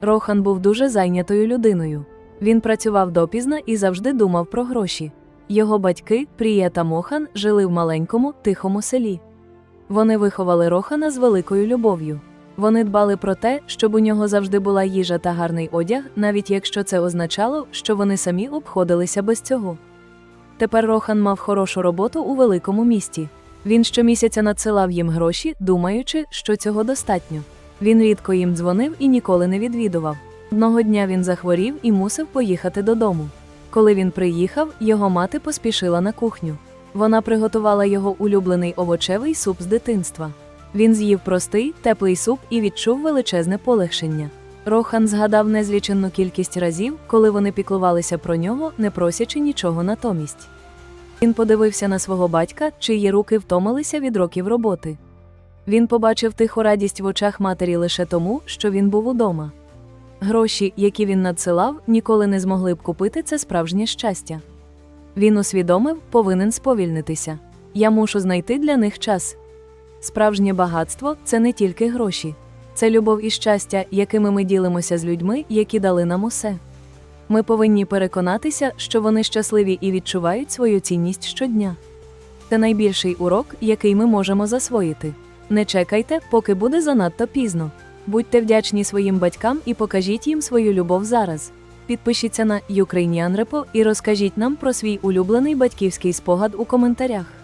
Рохан був дуже зайнятою людиною. Він працював допізна і завжди думав про гроші. Його батьки, Прія та Мохан, жили в маленькому, тихому селі. Вони виховали Рохана з великою любов'ю. Вони дбали про те, щоб у нього завжди була їжа та гарний одяг, навіть якщо це означало, що вони самі обходилися без цього. Тепер Рохан мав хорошу роботу у великому місті. Він щомісяця надсилав їм гроші, думаючи, що цього достатньо. Він рідко їм дзвонив і ніколи не відвідував. Одного дня він захворів і мусив поїхати додому. Коли він приїхав, його мати поспішила на кухню. Вона приготувала його улюблений овочевий суп з дитинства. Він з'їв простий, теплий суп і відчув величезне полегшення. Рохан згадав незліченну кількість разів, коли вони піклувалися про нього, не просячи нічого натомість. Він подивився на свого батька, чиї руки втомилися від років роботи. Він побачив тиху радість в очах матері лише тому, що він був удома. Гроші, які він надсилав, ніколи не змогли б купити це справжнє щастя. Він усвідомив, повинен сповільнитися. Я мушу знайти для них час. Справжнє багатство це не тільки гроші, це любов і щастя, якими ми ділимося з людьми, які дали нам усе. Ми повинні переконатися, що вони щасливі і відчувають свою цінність щодня. Це найбільший урок, який ми можемо засвоїти. Не чекайте, поки буде занадто пізно. Будьте вдячні своїм батькам і покажіть їм свою любов зараз. Підпишіться на Ukrainian Repo і розкажіть нам про свій улюблений батьківський спогад у коментарях.